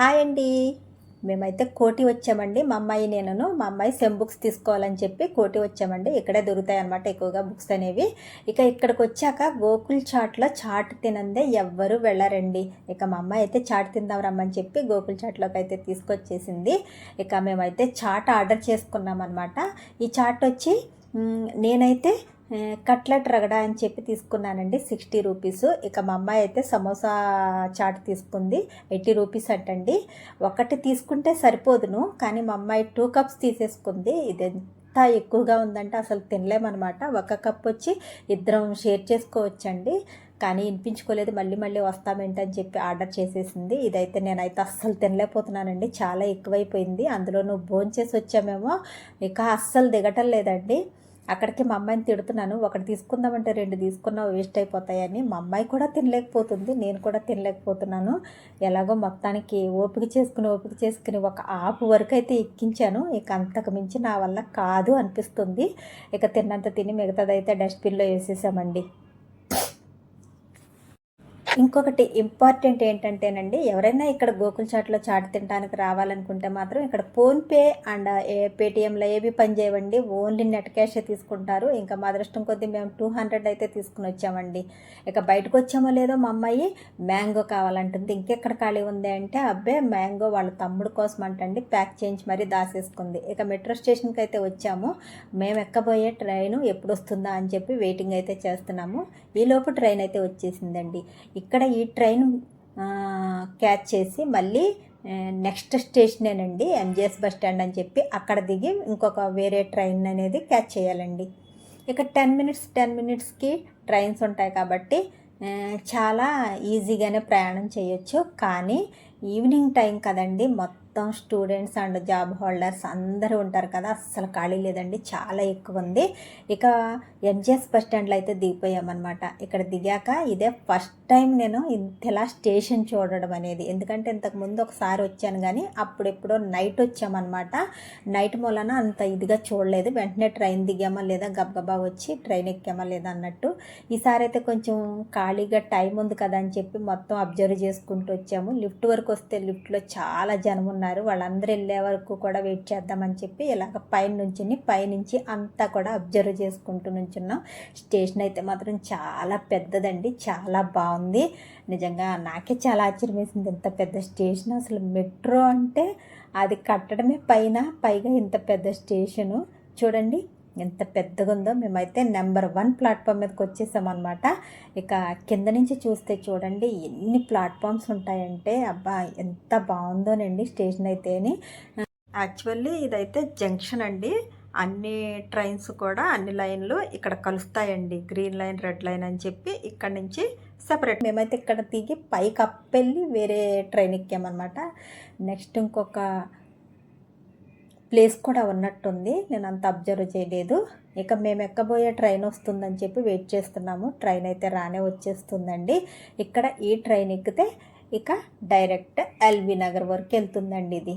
Hi అండి. మేమైతే కోటి వచ్చామండి. మా అమ్మాయి నేను మా అమ్మాయి సెమ్ బుక్స్ తీసుకోవాలని చెప్పి కోటి వచ్చామండి. ఇక్కడే దొరుకుతాయి అనమాట ఎక్కువగా బుక్స్ అనేవి. ఇక ఇక్కడికి వచ్చాక గోకుల్ చాట్లో చాట్ తినందే ఎవ్వరు వెళ్ళరండి. ఇక మా అమ్మాయి అయితే చాట్ తిందాం రమ్మని చెప్పి గోకుల్ చాట్లోకి అయితే తీసుకొచ్చేసింది. ఇక మేమైతే చాట్ ఆర్డర్ చేసుకున్నాం అనమాట ఈ చాట్ వచ్చి నేనైతే కట్లెట్ రగడ అని చెప్పి తీసుకున్నానండి సిక్స్టీ రూపీస్. ఇక మా అమ్మాయి అయితే సమోసా చాట్ తీసుకుంది ఎయిటీ రూపీస్ అట్టండి ఒకటి తీసుకుంటే సరిపోదును కానీ మా అమ్మాయి టూ కప్స్ తీసేసుకుంది. ఇది ఎంత ఎక్కువగా ఉందంటే అసలు తినలేమన్నమాట. ఒక కప్ వచ్చి ఇద్దరం షేర్ చేసుకోవచ్చండి. కానీ వినిపించుకోలేదు మళ్ళీ మళ్ళీ వస్తామేంటని చెప్పి ఆర్డర్ చేసేసింది. ఇదైతే నేనైతే అస్సలు తినలేకపోతున్నానండి చాలా ఎక్కువైపోయింది. అందులోనూ భోంచేసి వచ్చామేమో ఇక అస్సలు దిగటం లేదండి. అక్కడికి మా అమ్మాయిని తిడుతున్నాను. ఒకటి తీసుకుందామంటే రెండు తీసుకున్నావు వేస్ట్ అయిపోతాయని. మా అమ్మాయి కూడా తినలేకపోతుంది నేను కూడా తినలేకపోతున్నాను. ఎలాగో మొత్తానికి ఓపిక చేసుకుని ఓపిక చేసుకుని ఒక ఆపు వరకు అయితే ఎక్కించాను. ఇక అంతకు మించి నా వల్ల కాదు అనిపిస్తుంది. ఇక తిన్నంత తిని మిగతాదైతే డస్ట్బిన్లో వేసేసామండి. ఇంకొకటి ఇంపార్టెంట్ ఏంటంటేనండి ఎవరైనా ఇక్కడ గోకుల్ చాట్లో చాట్ తినడానికి రావాలనుకుంటే మాత్రం ఇక్కడ ఫోన్పే అండ్ పేటిఎంలో ఏవి పని చేయవండి ఓన్లీ నెట్ క్యాషే తీసుకుంటారు. ఇంకా మా అదృష్టం కొద్దీ మేము టూ హండ్రెడ్ అయితే తీసుకుని వచ్చామండి. ఇక బయటకు వచ్చామో లేదో మా అమ్మాయి మ్యాంగో కావాలంటుంది. ఇంకెక్కడ ఖాళీ ఉంది అంటే అబ్బే మ్యాంగో వాళ్ళ తమ్ముడు కోసం అంటండి ప్యాక్ చేయించి మరీ దాసేసుకుంది. ఇక మెట్రో స్టేషన్కి అయితే వచ్చాము. మేము ఎక్కబోయే ట్రైన్ ఎప్పుడు వస్తుందా అని చెప్పి వెయిటింగ్ అయితే చేస్తున్నాము. ఈలోపు ట్రైన్ అయితే వచ్చేసిందండి. ఇక్కడ ఈ ట్రైన్ క్యాచ్ చేసి మళ్ళీ next స్టేషనేనండి M G S bus stand అని చెప్పి అక్కడ దిగి ఇంకొక వేరే ట్రైన్ అనేది క్యాచ్ చేయాలండి. ఇక టెన్ మినిట్స్ టెన్ మినిట్స్కి ట్రైన్స్ ఉంటాయి కాబట్టి చాలా ఈజీగానే ప్రయాణం చేయొచ్చు. కానీ ఈవినింగ్ టైం కదండి. మొత్తం స్టూడెంట్స్ అండ్ జాబ్ హోల్డర్స్ అందరూ ఉంటారు కదా. అస్సలు ఖాళీ లేదండి. చాలా ఎక్కువ ఉంది. ఇక ఎంజిఎస్ బస్ స్టాండ్లో అయితే దిగిపోయామన్నమాట. ఇక్కడ దిగాక ఇదే ఫస్ట్ టైం నేను ఇంతలా స్టేషన్ చూడడం అనేది. ఎందుకంటే ఇంతకుముందు ఒకసారి వచ్చాను కానీ అప్పుడెప్పుడో నైట్ వచ్చామన్నమాట. నైట్ మూలన అంత ఇదిగా చూడలేదు. వెంటనే ట్రైన్ దిగామా లేదా గబగబా వచ్చి ట్రైన్ ఎక్కామా లేదా అన్నట్టు. ఈసారి అయితే కొంచెం ఖాళీగా టైం ఉంది కదా అని చెప్పి మొత్తం అబ్జర్వ్ చేసుకుంటూ వచ్చాము. లిఫ్ట్ వరకు వరకు వస్తే లిఫ్ట్లో చాలా జనం ఉన్నారు. వాళ్ళందరూ వెళ్ళే వరకు కూడా వెయిట్ చేద్దామని చెప్పి ఇలాగ పైన నుంచి పైనుంచి అంతా కూడా అబ్జర్వ్ చేసుకుంటూ నుంచున్నాం. స్టేషన్ అయితే మాత్రం చాలా పెద్దదండి. చాలా బాగుంది. నిజంగా నాకే చాలా ఆశ్చర్యం వేసింది. ఇంత పెద్ద స్టేషన్ అసలు మెట్రో అంటే అది కట్టడమే పైన పైగా ఇంత పెద్ద స్టేషను. చూడండి ఎంత పెద్దగా ఉందో మేమైతే నెంబర్ వన్ ప్లాట్ఫామ్ మీదకి వచ్చేసామన్నమాట. ఇక కింద నుంచి చూస్తే చూడండి ఎన్ని ప్లాట్ఫామ్స్ ఉంటాయంటే అబ్బా ఎంత బాగుందోనండి స్టేషన్ అయితేని. యాక్చువల్లీ ఇదైతే జంక్షన్ అండి. అన్ని ట్రైన్స్ కూడా అన్ని లైన్లు ఇక్కడ కలుస్తాయండి. గ్రీన్ లైన్ రెడ్ లైన్ అని చెప్పి ఇక్కడ నుంచి సపరేట్. మేమైతే ఇక్కడ దిగి పైకి అప్పెళ్ళి వేరే ట్రైన్ ఎక్కామన్నమాట. నెక్స్ట్ ఇంకొక ప్లేస్ కూడా ఉన్నట్టుంది. నేను అంత అబ్జర్వ్ చేయలేదు. ఇక మేము ఎక్కబోయే ట్రైన్ వస్తుందని చెప్పి వెయిట్ చేస్తున్నాము. ట్రైన్ అయితే రానే వచ్చేస్తుందండి. ఇక్కడ ఈ ట్రైన్ ఎక్కితే ఇక డైరెక్ట్ ఎల్బీ నగర్ వరకు వెళ్తుందండి ఇది.